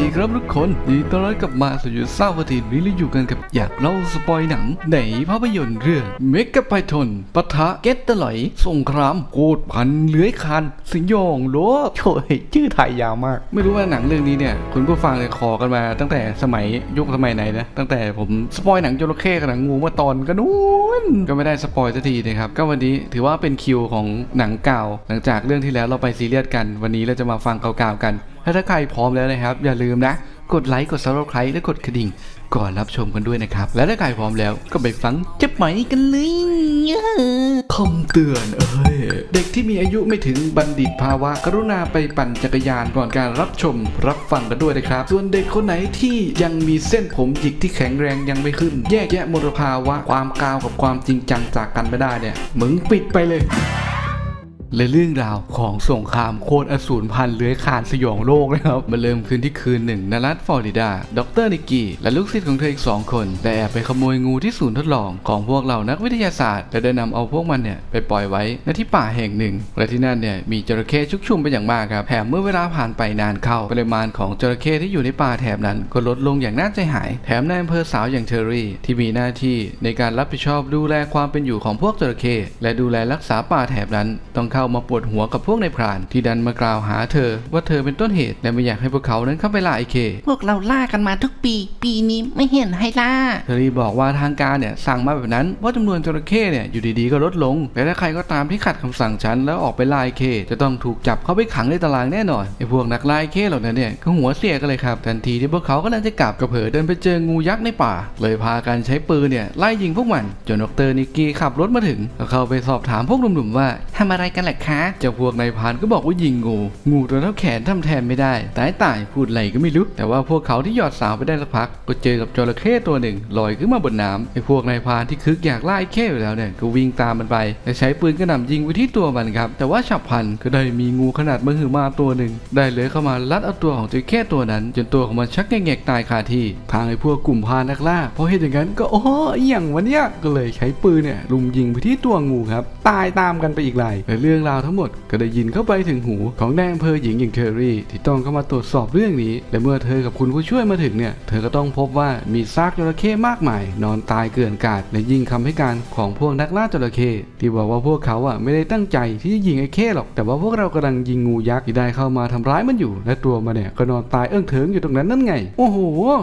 ดีครับทุกคนยินดีต้อนรับกลับมาสู่ยูเศร้าประทีนี้เราอยู่กันกับอยากเล่าสปอยหนังในภาพยนตร์เรื่องเมกะไพทอนปะทะเกตเตอร์ไหลสงครามโคตรพันเลื้อยคานสยองโลกโอยชื่อไทยยาวมาก ไม่รู้ว่าหนังเรื่องนี้เนี่ยคุณผู้ฟังเลยขอกันมาตั้งแต่สมัยยุคสมัยไหนนะตั้งแต่ผมสปอยหนังจระเข้กับหนังงูเมื่อตอนก็นู้นก็ไม่ได้สปอยสักทีนะครับก็วันนี้ถือว่าเป็นคิวของหนังเก่าหลังจากเรื่องที่แล้วเราไปซีเรียสกัน วันนี้เราจะมาฟังเก่าๆกัน ถ้าใครพร้อมแล้วนะครับ อย่าลืมนะ กดไลค์กด subscribe และกดกระดิ่ง ก่อนรับชมกันด้วยนะครับ และถ้าใครพร้อมแล้วก็ไปฟังเจ็บไหมกันเลยคำเตือนเอ้ยเด็กที่มีอายุไม่ถึงบัณฑิตภาวะ กรุณาไปปั่นจักรยานก่อนการรับชมรับฟังกันด้วยนะครับ ส่วนเด็กคนไหนที่ยังมีเส้นผมหยิกที่แข็งแรงยังไม่ขึ้น แยกแยะมลภาวะความกาวกับความจริงจังจากกันไม่ได้เนี่ยมึงปิดไปเลย และเรื่องราวของสงครามโคตรอสูรพันเลื้อยคานสยองโลกนะครับมาเริ่มขึ้นที่คืนหนึ่งณรัฐฟลอริดา ดรนิกกี้ และลูกศิษย์ของเธออีกสองคน ได้แอบไปขโมยงูที่ศูนย์ทดลองของพวกเรานักวิทยาศาสตร์และได้นำเอาพวกมันเนี่ยไปปล่อยไว้ณที่ป่าแห่งหนึ่ง และที่นั่นเนี่ยมีจระเข้ชุกชุมเป็นอย่างมากครับแถมเมื่อเวลาผ่านไปนานเข้าปริมาณของจระเข้ที่อยู่ในป่าแถบนั้น ก็ลดลงอย่างน่าใจหาย แถมนายอำเภอสาวอย่างเทอรี่ ที่มีหน้าที่ในการรับผิดชอบดูแลความเป็นอยู่ของพวกจระเข้และดูแลรักษาป่าแถบนั้นต้องเข้ามาปวดหัวกับพวกในายพราน ที่ดันมากล่าวหาเธอ ว่าเธอเป็นต้นเหตุและไม่อยากให้พวกเขานั้นเข้าไปล่าไอเค พวกเราล่ากันมาทุกปี ปีนี้ไม่เห็นให้ล่าเทอรี่บอกว่าทางการเนี่ยสั่งมาแบบนั้นเพราะจำนวนจระเข้เนี่ยอยู่ดีๆก็ลดลงและถ้าใครก็ตามที่ขัดคำสั่งฉันแล้วออกไปล่าไอเค จะต้องถูกจับเข้าไปขังในตารางแน่นอนไอพวกนักล่าไอเคเหล่านั้นเนี่ยก็หัวเสียกันเลยครับทันทีที่พวกเขากำลังจะกลับกระเผลอเดินไปเจองูยักษ์ในป่า เลยพากันใช้ปืนเนี่ยไล่ยิงพวกมันจนดรนิกกี้ขับรถมาถึงก็เข้าไปสอบถามพวกหนุ่มๆว่าทำอะไรกันแหละคะเจ้าพวกนายพานก็บอกว่ายิงงู งูตัวเท่าแขนทำแทนไม่ได้ ตายตายพูดอะไรก็ไม่รู้แต่ว่าพวกเขาที่หยอดสาวไปได้สักพัก ก็เจอกับจระเข้ตัวหนึ่งลอยขึ้นมาบนน้ำไอ้พวกนายพานที่คึกอยากไล่เข้อยู่แล้วเนี่ยก็วิ่งตามมันไปและใช้ปืนกระหน่ำยิงไปที่ตัวมันครับแต่ว่าฉับพลันก็ได้มีงูขนาดมหึมาตัวหนึ่งได้เลื้อยเข้ามาลัดเอาตัวของจระเข้ตัวนั้น จนตัวของมันชักแงกๆตายคาที่ทางไอ้พวกกลุ่มพานนักล่าพอเห็นอย่างนั้นก็โอ้อย่างวะเนี่ยก็เลยใช้ปืนเนี่ยลุมยิงไปที่ตัวงูครับตายตามกันไปอีกหลายและเรื่องราวทั้งหมดก็ได้ยินเข้าไปถึงหูของนายอำเภอหญิงอย่างเทอรี่ ที่ต้องเข้ามาตรวจสอบเรื่องนี้ และเมื่อเธอกับคุณผู้ช่วยมาถึงเนี่ย เธอก็ต้องพบว่ามีซากจระเข้มากมาย นอนตายเกลื่อนกาดและยิ่งคำให้การของพวกนักล่าจระเข้ที่บอกว่าพวกเขาอะไม่ได้ตั้งใจที่จะยิงไอ้เข้หรอก แต่ว่าพวกเรากำลังยิงงูยักษ์ที่ได้เข้ามาทำร้ายมันอยู่ และตัวมันเนี่ยก็นอนตายเอื้องเถิงอยู่ตรงนั้นนั่นไง โอ้โห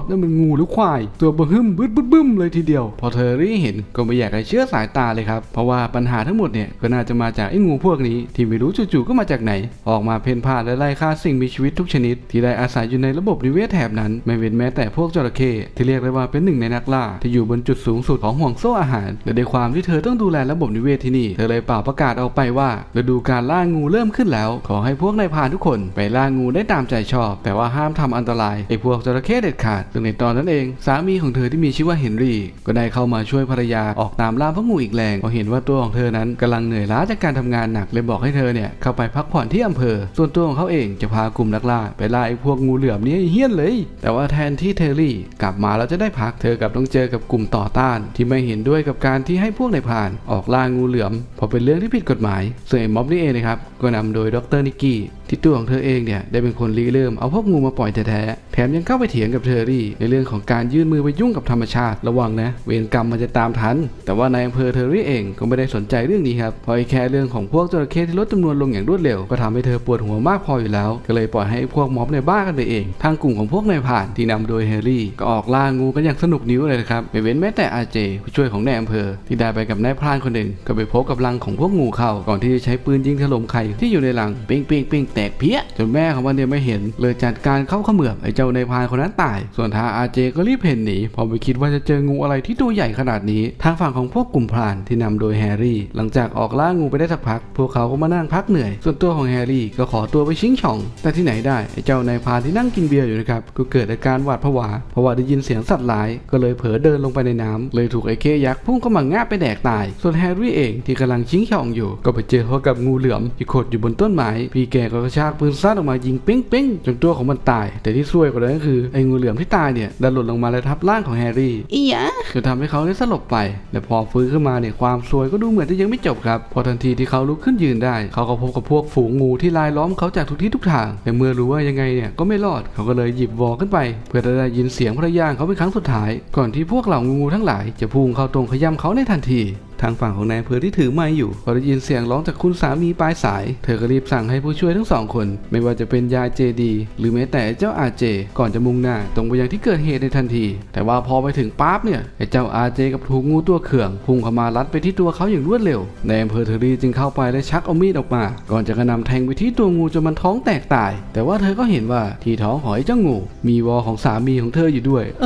นั่นมันงูหรือควาย ตัวบะหึ่มบึ้บึ้ดบึ้มเลยทีเดียว พอเธอรี่เห็นก็ไม่อยากให้เชื่อสายตาเลยครับเพราะว่าปัญหาทั้งหมดเนี่ยก็น่าจะมาจากไอ้งูพวกนี้ที่ไม่รู้จู่ๆก็มาจากไหน ออกมาเพ่นพ่านและไล่ฆ่าสิ่งมีชีวิตทุกชนิด ที่ได้อาศัยอยู่ในระบบนิเวศแถบนั้น ไม่เว้นแม้แต่พวกจระเข้ที่เรียกได้ว่าเป็นหนึ่งในนักล่า ที่อยู่บนจุดสูงสุดของห่วงโซ่อาหารและในความที่เธอต้องดูแลระบบนิเวศที่นี่เธอเลยเป่าประกาศออกไปว่าฤดูการล่างูเริ่มขึ้นแล้ว ขอให้พวกนายพรานทุกคนไปล่างูได้ตามใจชอบ แต่ว่าห้ามทำอันตรายไอ้พวกจระเข้เด็ดขาดซึ่งในตอนนั้นเอง สามีของเธอที่มีชื่อว่าเฮนรี่ ก็ได้เข้ามาช่วยภรรยาออกตามล่าพวกงูอีกแรงพอเห็นว่าตัวของเธอนั้นกำลังเหนื่อยล้าจากการทำงานหนักเลยบอกให้เธอเนี่ยเข้าไปพักผ่อนที่อำเภอ ส่วนตัวของเขาเองจะพากลุ่มนักล่าไปล่าไอ้พวกงูเหลือมนี้เฮี้ยนเลย แต่ว่าแทนที่เทอรี่กลับมาแล้วจะได้พักเธอกับต้องเจอกับกลุ่มต่อต้าน ที่ไม่เห็นด้วยกับการที่ให้พวกนายพรานออกล่างูเหลือมเพราะเป็นเรื่องที่ผิดกฎหมายส่วนไอ้ม็อบนี่เองนะครับก็นำโดยดรนิกกี้ ที่ตัวของเธอเองเนี่ยได้เป็นคนริเริ่มเอาพวกงูมาปล่อยแท้ๆแถมยังเข้าไปเถียงกับเทอรี่ ในเรื่องของการยื่นมือไปยุ่งกับธรรมชาติระวังนะ เวรกรรมมันจะตามทัน แต่ว่านายอำเภอเทอรี่เองก็ไม่ได้สนใจเรื่องนี้ครับเพราะไอแค่เรื่องของพวกจระเข้ที่ลดจำนวนลงอย่างรวดเร็ว ก็ทำให้เธอปวดหัวมากพออยู่แล้ว ก็เลยปล่อยให้พวกม็อบในบ้ากันไปเอง ทางกลุ่มของพวกนายผ่านที่นำโดยเฮร์รี่ก็ออกล่างูกันอย่างสนุกนิ้วเลยนะครับไม่เว้นแม้แต่อาเจผู้ช่วยของนายอำเภอ ที่ได้ไปกับนายพรานคนหนึ่งก็ไปพบกับรังของพวกงูเข้าก่อนที่จะใช้ปืนยิงถล่มไข่ที่อยู่ในรังเป้งเป้งเป้งแตกเพี้ยจนแม่ของมันเนี่ยไม่เห็นเลยจัดการเข้าเขมือบไอ้เจ้าในพานคนนั้นตาย ส่วนทางอาเจก็รีบเพ่นหนีพอไม่คิดว่าจะเจองูอะไรที่ตัวใหญ่ขนาดนี้ ทางฝั่งของพวกกลุ่มพรานที่นำโดยแฮร์รี่ หลังจากออกล่างูไปได้สักพัก พวกเขาก็มานั่งพักเหนื่อย ส่วนตัวของแฮร์รี่ก็ขอตัวไปชิงช่อง แต่ที่ไหนได้ไอ้เจ้านายพานที่นั่งกินเบียร์อยู่นะครับก็เกิดอาการหวาดผวาเพราะว่าได้ยินเสียงสัตว์ร้าย ก็เลยเผลอเดินลงไปในน้ำเลยถูกไอ้เคยักษ์พุ่งเข้ามางาบไปแดกตาย ส่วนแฮร์รี่เองที่กำลังชิงช่องอยู่ ก็ไปเจอเขากับงูเหลือมที่ขดอยู่บนต้นไม้พี่แกก็ชากปืนสั้นออกมายิงเป้งเป้งๆจนตัวของมันตาย แต่ที่ซวยกว่านั้นก็คือไอ้งูเหลือมที่ตายเนี่ยดันหล่นลงมาและทับร่างของแฮร์รี่อีหยะจนทำให้เขาได้สลบไปและพอฟื้นขึ้นมาเนี่ยความซวยก็ดูเหมือนจะยังไม่จบครับ พอทันทีที่เขาลุกขึ้นยืนได้ เขาก็พบกับพวกฝูงงูที่ลายล้อมเขาจากทุกที่ทุกทาง แต่เมื่อรู้ว่ายังไงเนี่ยก็ไม่รอดเขาก็เลยหยิบวอขึ้นไป เพื่อจะได้ยินเสียงพระยางเขาเป็นครั้งสุดท้าย ก่อนที่พวกเหล่างูทั้งหลาย จะพุ่งเข้าตรงขย้ำเขาในทันที ทางฝั่งของนายอำเภอที่ถือไม้อยู่พอได้ยินเสียงร้องจากคุณสามีปลายสาย เธอก็รีบสั่งให้ผู้ช่วยทั้งสองคน ไม่ว่าจะเป็นยายเจดี หรือแม้แต่เจ้าอาเจ ก่อนจะมุ่งหน้า ตรงไปยังที่เกิดเหตุในทันที แต่ว่าพอไปถึงปั๊บเนี่ยไอ้เจ้าอาเจกับถูกงูตัวเขื่องพุ่งเข้ามารัดไปที่ตัวเขาอย่างรวดเร็วในอำเภอเทอรี่จึงเข้าไปและชักเอามีดออกมา ก่อนจะกระนำแทงไปที่ตัวงูจนมันท้องแตกตาย แต่ว่าเธอก็เห็นว่าที่ท้องของเจ้างู มีวอของสามีของเธออยู่ด้วย เอ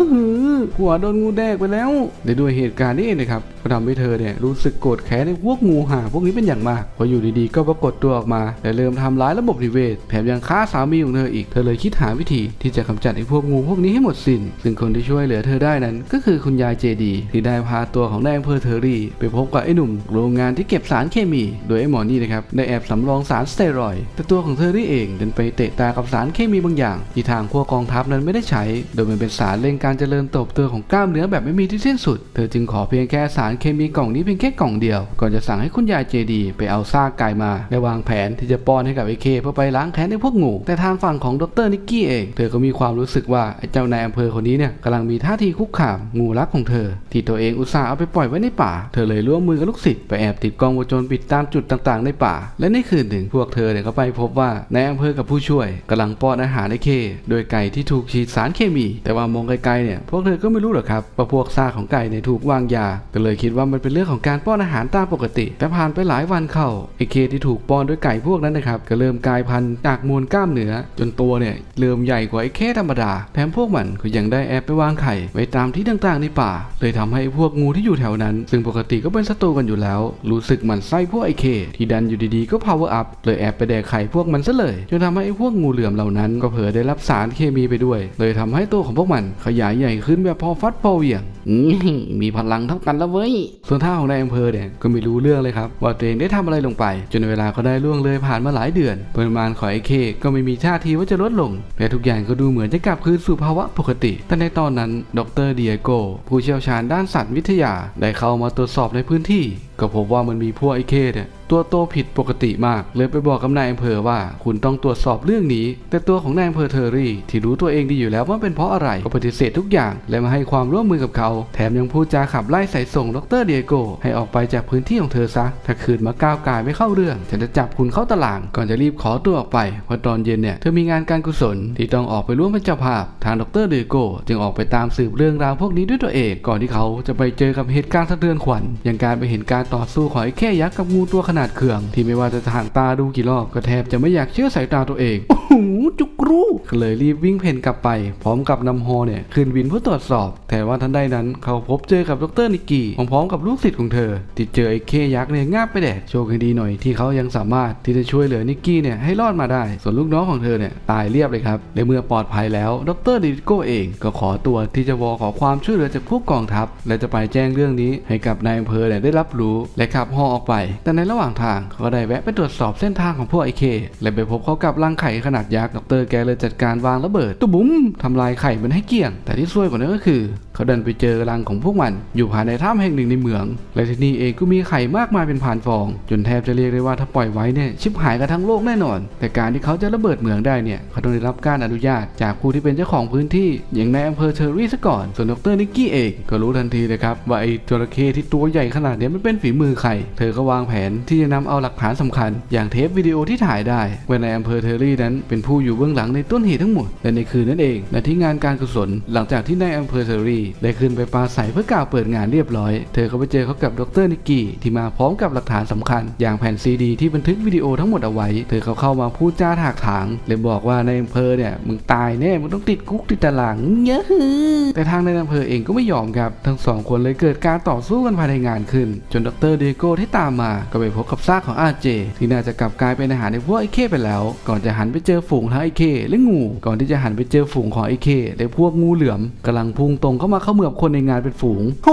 อหัวโดนงูแดกไปแล้วและด้วยเหตุการณ์นี้เองนะครับ ก็ทำให้เธอเนี่ยรู้สึกโกรธแค้นในพวกงูห่าพวกนี้เป็นอย่างมากพออยู่ดีๆ ก็ปรากฏตัวออกมาและเริ่มทำร้ายระบบนิเวศ แถมยังฆ่าสามีของเธออีกเธอเลยคิดหาวิธีที่จะกำจัดไอ้พวกงูพวกนี้ให้หมดสิน้น ซึ่งคนที่ช่วยเหลือเธอได้นั้น ก็คือคุณยายเจดี ที่ได้พาตัวของนายอำเภอเทอรี่ ไปพบกับไอ้หนุ่ม โรงงานที่เก็บสารเคมี โดยไอ้หมอนี่นะครับได้แอบสำรองสารสเตียรอยด์แต่ตัวของเธอรี่เองดันไปเตะตากับสารเคมีบางอย่าง ที่ทางพวกกองทัพนั้นไม่ได้ใช้ โดยมันเป็นสารเร่งการเจริญเติบโตของกล้ามเนื้อแบบไม่มีที่สิ้นสุด เธอจึงขอเพียงแค่สารเคมีกล่องนี้เพียงแค่กล่องเดียว ก่อนจะสั่งให้คุณยายเจดีไปเอาซากไก่มาและวางแผนที่จะป้อนให้กับไอ้เคเพื่อไปล้างแค้นให้พวกงูแต่ทางฝั่งของดรนิกกี้เองเธอก็มีความรู้สึกว่าไอ้เจ้านายอำเภอคนนี้เนี่ยกำลังมีท่าทีคุกคามงูรักของเธอ ที่ตัวเองอุตส่าห์เอาไปปล่อยไว้ในป่า เธอเลยร่วมมือกับลูกศิษย์ไปแอบติดกล้องวงจรปิดตามจุดต่างๆ ในป่า และในคืนหนึ่งพวกเธอเนี่ยก็ไปพบว่านายอำเภอกับผู้ช่วยกำลังป้อนอาหารไอ้เค โดยไก่ที่ถูกฉีดสารเคมี แต่ว่ามองไกลๆเนี่ยพวกเธอก็ไม่รู้หรอกครับว่าพวกซากของไก่เนี่ยถูกวางยาก็เลยคิดว่ามันเป็นเรื่องของการป้อนอาหารตามปกติ แต่ผ่านไปหลายวันเข้าไอเคที่ถูกป้อนด้วยไก่พวกนั้นนะครับก็เริ่มกลายพันธุ์จากมวลกล้ามเนื้อ จนตัวเนี่ยเริ่มใหญ่กว่าไอเคธรรมดาแถมพวกมันก็ยังได้แอบไปวางไข่ไว้ตามที่ต่างๆในป่า เลยทำให้พวกงูที่อยู่แถวนั้น ซึ่งปกติก็เป็นศัตรูกันอยู่แล้ว รู้สึกหมันไส้พวกไอเคที่ดันอยู่ดีๆก็ power up เลยแอบไปแดกไข่พวกมันซะเลยจนทำให้ไอพวกงูเหลือมเหล่านั้น ก็เผลอได้รับสารเคมีไปด้วย เลยทำให้ตัวของพวกมันขยายใหญ่ขึ้นแบบพอฟัดพอเหวี่ยง มีพลังเท่ากันแล้วเว้ย ส่วนท่าของนายอำเภอเนี่ยก็ไม่รู้เรื่องเลยครับ ว่าตัวเองได้ทำอะไรลงไป จนเวลาก็ได้ล่วงเลยผ่านมาหลายเดือนปริมาณของไอเคก็ไม่มีท่าทีว่าจะลดลงและทุกอย่างก็ดูเหมือนจะกลับคืนสู่ภาวะปกติ แต่ในตอนนั้นดรเดียโกผู้เชี่ยวชาญด้านสัตว์วิทยาได้เข้ามาตรวจสอบในพื้นที่ก็พบว่ามันมีพวกไอ้เคเนี่ยตัวโตผิดปกติมาก เลยไปบอกกับนายอำเภอว่า คุณต้องตรวจสอบเรื่องนี้ แต่ตัวของนายอำเภอเทอรี่ ที่รู้ตัวเองดีอยู่แล้วว่าเป็นเพราะอะไร ก็ปฏิเสธทุกอย่าง และมาให้ความร่วมมือกับเขา แถมยังพูดจาขับไล่ใส่ส่งดรเดียโก ให้ออกไปจากพื้นที่ของเธอซะ ถ้าคืนมาก้าวกายไม่เข้าเรื่องฉันจะจับคุณเข้าตาราง ก่อนจะรีบขอตัวออกไปเพราะตอนเย็นเนี่ยเธอมีงานการกุศลที่ต้องออกไปร่วมเป็นเจ้าภาพ ทางดรเดียโก จึงออกไปตามสืบเรื่องราวพวกนี้ด้วยตัวเอง ก่อนที่เขาจะไปเจอกับเหตุการณ์สะเทือนขวัญอย่างการไปเห็นการต่อสู้ของไอ้แค่ยักษ์กับงูตัวขนาดเขื่อง ที่ไม่ว่าจะห่างตาดูกี่รอบก็แทบจะไม่อยากเชื่อสายตาตัวเอง โอ้โหจุกรู เลยรีบวิ่งเพ่นกลับไป พร้อมกับนำฮอเนี่ยขึ้นวินเพื่อตรวจสอบ แต่ว่าทันใดนั้นเขาพบเจอกับดรนิกกี้พร้อมกับลูกศิษย์ของเธอ ที่เจอไอ้เคยักษ์เนี่ยงาบไปแดดโชคดีหน่อยที่เขายังสามารถที่จะช่วยเหลือนิกกี้เนี่ยให้รอดมาได้ ส่วนลูกน้องของเธอเนี่ยตายเรียบเลยครับในเมื่อปลอดภัยแล้วดรดิโก้เองก็ขอตัวที่จะวอขอความช่วยเหลือจากพวกกองทัพ และจะไปแจ้งเรื่องนี้ให้กับนายอำเภอเนี่ยได้รับรู้และขับฮอออกไป แต่ในระหว่างทางเขาก็ได้แวะไปตรวจสอบเส้นทางของพวกไอเคและไปพบเขากับรังไข่ขนาดยักษ์ดรแกเลยจัดการวางระเบิดตุ้บุ้มทำลายไข่มันให้เกลี้ยง แต่ที่ซวยกว่านั้นก็คือ เขาเดินไปเจอรังของพวกมัน อยู่ภายในถ้ำแห่งหนึ่งในเมือง และที่นี่เองก็มีไข่มากมายเป็นผ่านฟอง จนแทบจะเรียกได้ว่าถ้าปล่อยไว้เนี่ยชิบหายกันทั้งโลกแน่นอน แต่การที่เขาจะระเบิดเมืองได้เนี่ยเขาต้องได้รับการอนุญาตจากผู้ที่เป็นเจ้าของพื้นที่ อย่างนายอำเภอเทอร์รี่ซะก่อน ส่วนดรนิกกี้เองก็รู้ทันทีเลยครับว่าไอ้จระเข้ที่ตัวใหญ่ขนาดนี้มันเป็นฝีมือใครเธอก็วางแผนที่จะนำเอาหลักฐานสำคัญ อย่างเทปวิดีโอที่ถ่ายได้ว่าในายอำเภอเทอรี่นั้นเป็นผู้อยู่เบื้องหลังในตนเหตุทั้งหมดและในคืนนั้นเองและที่งานการกุศลหลังจากที่นายอำเภอเทอร์รี่ได้ขึ้นไปปราศัยเพื่อกล่าวเปิดงานเรียบร้อย เธอก็ไปเจอเขากับดรนิกกี้ที่มาพร้อมกับหลักฐานสำคัญ อย่างแผ่นซีดีที่บันทึกวิดีโอทั้งหมดเอาไว้ เธอเขาเข้ามาพูดจาถากถางเลยบอกว่าในอำเภอเนี่ยมึงตายแน่มึงต้องติดคุกติดตารางเยอะแต่ทางในอำเภอเองก็ไม่ยอมครับ ทั้งสองคนเลยเกิดการต่อสู้กันภายในงานขึ้น จนดรเดโก้ที่ตามมาก็ไปพบกับซากของอาเจ ที่น่าจะกลับกลายเป็นอาหารในพวกไอเคไปแล้ว ก่อนจะหันไปเจอฝูงทั้งไอเคและงูก่อนที่จะหันไปเจอฝูงของไอเคและพวกงูเหลือมกำลังพุ่งตรงเข้ามาเข้าเหมือบคนในงานเป็นฝูงโห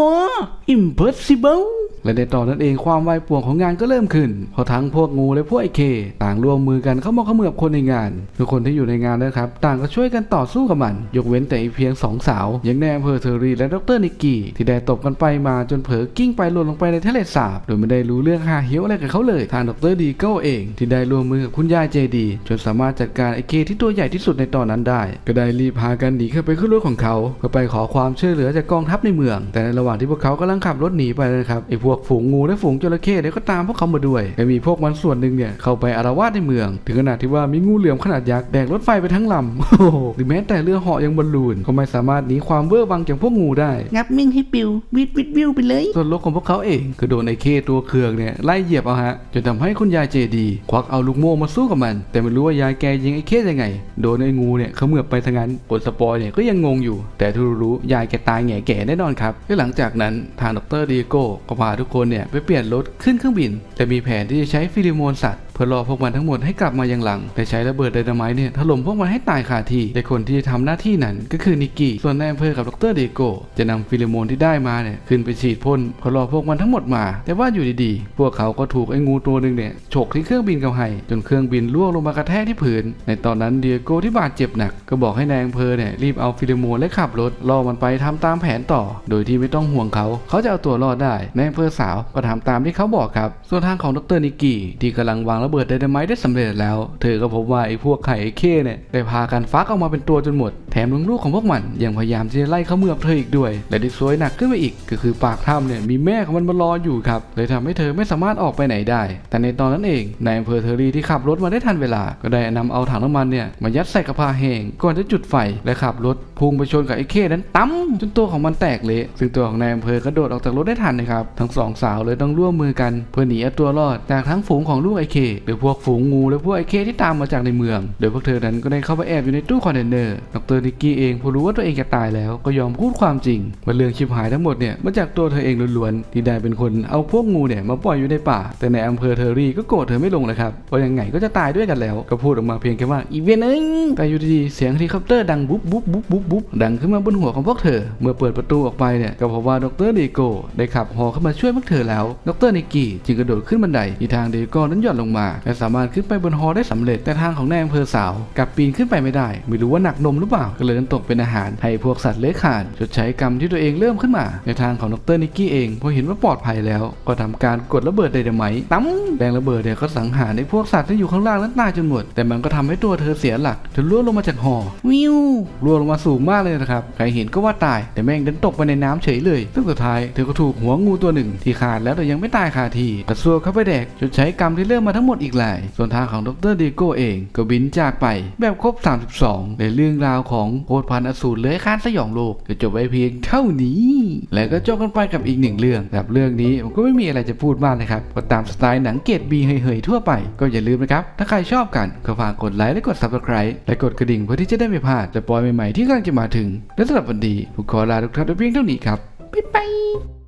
impossible และในตอนนั้นเองความวายป่วงของงานก็เริ่มขึ้นเพราะทั้งพวกงูและพวกไอเค ต่างร่วมมือกันเข้ามาเขมือบคนในงานทุกคนที่อยู่ในงานนะครับ ต่างก็ช่วยกันต่อสู้กับมัน ยกเว้นแต่อีเพียงสองสาว อย่างในอำเภอเทอรีและดรนิกกี้ที่ได้ตบกันไปมาจนเผลอกิ้งไปหล่นลงไปในทะเลสาบโดยไม่ได้รู้เรื่องหาเหี้ยวอะไรกับเขาเลย ทางดรดีก็เอง ที่ได้ร่วมมือกับคุณยายเจดีจนสามารถจัดการไอเคที่ตัวใหญ่ที่สุดในตอนนั้นได้ ก็ได้รีบพากันหนีเข้าไปขึ้นรถของเขาเพื่อไปขอความช่วยเหลือจากกองทัพในเมือง แต่ในระหว่างที่พวกเขากำลังขับรถหนีไปนะครับไอพวกฝูงงูและฝูงจระเข้เนี่ยก็ตามพวกเขามาด้วยและมีพวกมันส่วนหนึ่งเนี่ยเข้าไปอารวาสในเมือง ถึงขนาดที่ว่ามีงูเหลือมขนาดยักษ์แดกรถไฟไปทั้งลำโอ้โหหรือแม้แต่เรือเหาะยังบอลลูนก็ไม่สามารถหนีความเวอร์วังจากพวกงูได้งับมิ่งให้ปิววิดวิดวิวไปเลย ส่วนรถของพวกเขาเองก็โดนไอ้เคตัวเคืองเนี่ยไล่เหยียบเอาฮะจนทำให้คุณยายเจดีควักเอาลูกโม่มาสู้กับมัน แต่ไม่รู้ว่ายายแกยิงไอ้เคยังไง โดนไอ้งูเนี่ยเขมือบไปทั้งนั้นกดสปอยเนี่ยก็ยังงงอยู่ แต่ที่รู้ๆยายแกตายแง่แก่แน่นอนครับและหลังจากนั้นทางดรดีโก้ก็พาทุทุกคนเนี่ยไปเปลี่ยนรถขึ้นเครื่องบิน แต่มีแผนที่จะใช้ฟิลิโมนสัตว์เพื่อรอพวกมันทั้งหมดให้กลับมายังหลังแต่ใช้ระเบิดไดนาไมต์เนี่ยถล่มพวกมันให้ตายคาที่แต่คนที่จะทำหน้าที่นั้นก็คือนิกกี้ส่วนนายอำเภอกับดรเดโกจะนำฟิลิโมนที่ได้มาเนี่ยขึ้นไปฉีดพ่นเพื่อรอพวกมันทั้งหมดมา แต่ว่าอยู่ดีๆ พวกเขาก็ถูกไอ้งูตัวหนึ่งเนี่ยฉกที่เครื่องบินเขาให้จนเครื่องบินล่วงลงมากระแทกที่พื้นในตอนนั้นเดียโกที่บาดเจ็บหนักก็บอกให้นายอำเภอเนี่ยรีบเอาฟิลิโมนและขับรถล่อมันไปทำตามแผนต่อ โดยที่ไม่ต้องห่วงเขาเขาจะเอาตัวรอดได้นายอำเภอสาวก็ทำตามที่เขาบอกครับ ส่วนทางของดรนิกกี้ที่กำลังวางระเบิดไดนาไมต์ได้สำเร็จแล้ว เธอก็พบว่าไอ้พวกไข่ไอ้เข้เนี่ยได้พากันฟักออกมาเป็นตัวจนหมด แถมลูกๆของพวกมันยังพยายามที่จะไล่เขาเมือบเธออีกด้วย และที่ซวยหนักขึ้นไปอีก ก็คือปากถ้ำเนี่ยมีแม่ของมันมารออยู่ครับเลยทำให้เธอไม่สามารถออกไปไหนได้ แต่ในตอนนั้นเองนายอำเภอเทอรี่ที่ขับรถมาได้ทันเวลา ก็ได้นำเอาถังน้ำมันเนี่ยมายัดใส่กระพาแห้งก่อนจะจุดไฟและขับรถพุ่งไปชนกับไอ้เข้นั้นตั้มจนตัวของมันแตกเละซึ่งตัวของนายอำเภอกระโดดออกจากรถได้ทันนะครับทั้งสองสาวเลยต้องร่วมมือกันเพื่อหนีเอาตัวรอดจากทั้งฝูงของลูกไอ้เคหรือพวกฝูงงูและพวกไอเคที่ตามมาจากในเมือง โดยพวกเธอนั้นก็ได้เข้าไปแอบอยู่ในตู้คอนเทนเนอร์ดรนิกกี้เองพอรู้ว่าตัวเองจะตายแล้วก็ยอมพูดความจริงว่าเรื่องชิบหายทั้งหมดเนี่ยมาจากตัวเธอเองล้วนๆที่ได้เป็นคนเอาพวกงูเนี่ยมาปล่อยอยู่ในป่า แต่ในอำเภอเทอรี่ก็โกรธเธอไม่ลงเลยครับเพราะยังไงก็จะตายด้วยกันแล้วก็พูดออกมาเพียงแค่ว่าอีเวนเอ้ยแต่อยู่ดีๆเสียงเฮลิคอปเตอร์ดังบุ๊บบุ๊บบุ๊บบุ๊บบุ๊บดังขึ้นมาบนหัวของพวกเธอ เมื่อเปิดประตูออกไปเนี่ยก็พบว่าดรดีโกได้ขับฮอเข้ามาช่วยพวกเธอแล้วดรนิกกี้จึงกระโดดขึ้นบันไดที่ทางดีโกนั้นหย่อนลงมาและสามารถขึ้นไปบนฮอได้สำเร็จแต่ทางของนายอำเภอสาวกลับปีนขึ้นไปไม่ได้ ไม่รู้ว่าหนักนมหรือเปล่าก็เลยต้องตกเป็นอาหารให้พวกสัตว์เลื้อยคลานชดใช้กรรมที่ตัวเองเริ่มขึ้นมา ในทางของดรนิกกี้เองพอเห็นว่าปลอดภัยแล้ว ก็ทำการกดระเบิดไดนาไมต์ตั้มแรงระเบิดเนี่ยก็สังหารในพวกสัตว์ที่อยู่ข้างล่างนั้นตายจนหมด แต่มันก็ทำให้ตัวเธอเสียหลักจนล่วงลงมาจากหอวิวร่วงลงมาสูงมากเลยนะครับใครเห็นก็ว่าตาย แต่แม่งดันตกไปในน้ำเฉยเลยซึ่งสุดท้ายเธอก็ถูกหัวงูตัวหนึ่งที่ขาดแล้วแต่ยังไม่ตายคาทีกระซวกเข้าไปแดกจนใช้กรรมที่เริ่มมาทั้งหมดอีกหลาย ส่วนทางของดรดีโก้เองก็บินจากไปแบบครบ 32 ในเรื่องราวของโคตรพันอสูรเลื้อยคลานสยองโลกก็จบไว้เพียงเท่านี้ และก็จบกันไปกับอีกหนึ่งเรื่องแบบเรื่องนี้ผมก็ไม่มีอะไรจะพูดมากนะครับก็ตามสไตล์หนังเกรดบีเฮยๆทั่วไป ก็อย่าลืมนะครับ ถ้าใครชอบกันก็ฝากกดไลค์และกด subscribe และกดกระดิ่งเพื่อที่จะได้ไม่พลาดจะปล่อยใหม่ๆที่กำลังจะมาถึงและสำหรับวันนี้ผมขอลาทุกท่านไปเพียงเท่านี้ครับบ๊ายบาย